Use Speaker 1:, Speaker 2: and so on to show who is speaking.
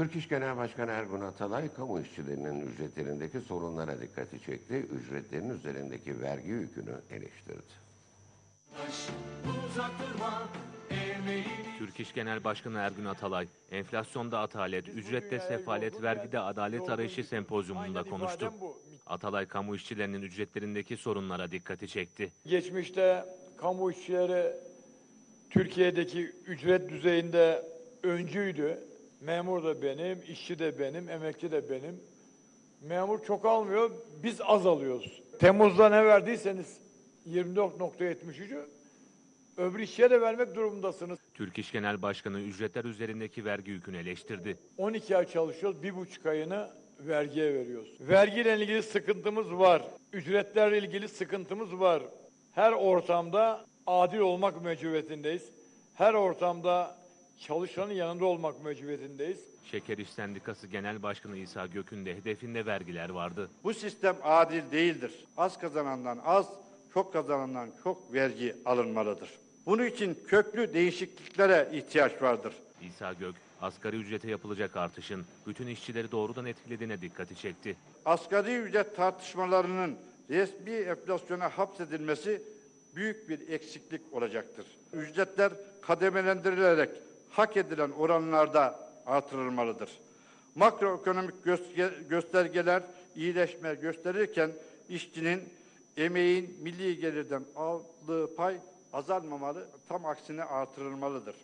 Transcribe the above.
Speaker 1: Türk İş Genel Başkanı Ergun Atalay, kamu işçilerinin ücretlerindeki sorunlara dikkati çekti. Ücretlerin üzerindeki vergi yükünü eleştirdi.
Speaker 2: Türk İş Genel Başkanı Ergün Atalay, enflasyonda atalet, ücrette sefalet, vergide adalet arayışı sempozyumunda konuştu. Atalay, kamu işçilerinin ücretlerindeki sorunlara dikkati çekti.
Speaker 3: Geçmişte kamu işçileri Türkiye'deki ücret düzeyinde öncüydü. Memur da benim, işçi de benim, emekçi de benim. Memur çok almıyor, biz az alıyoruz. Temmuz'da ne verdiyseniz 24.73'ü öbür işçiye de vermek durumundasınız.
Speaker 2: Türk İş Genel Başkanı ücretler üzerindeki vergi yükünü eleştirdi.
Speaker 3: 12 ay çalışıyoruz, bir buçuk ayını vergiye veriyoruz. Vergiyle ilgili sıkıntımız var. Ücretlerle ilgili sıkıntımız var. Her ortamda adil olmak mecburiyetindeyiz. Her ortamda çalışanın yanında olmak mecburiyetindeyiz.
Speaker 2: Şeker İş Sendikası Genel Başkanı İsa Gök'ün de hedefinde vergiler vardı.
Speaker 4: Bu sistem adil değildir. Az kazanandan az, çok kazanandan çok vergi alınmalıdır. Bunun için köklü değişikliklere ihtiyaç vardır.
Speaker 2: İsa Gök, asgari ücrete yapılacak artışın bütün işçileri doğrudan etkilediğine dikkati çekti.
Speaker 4: Asgari ücret tartışmalarının resmi enflasyona hapsedilmesi büyük bir eksiklik olacaktır. Ücretler kademelendirilerek hak edilen oranlarda artırılmalıdır. Makroekonomik gösterge- göstergeler iyileşme gösterirken işçinin emeğin milli gelirden aldığı pay azalmamalı, tam aksine artırılmalıdır.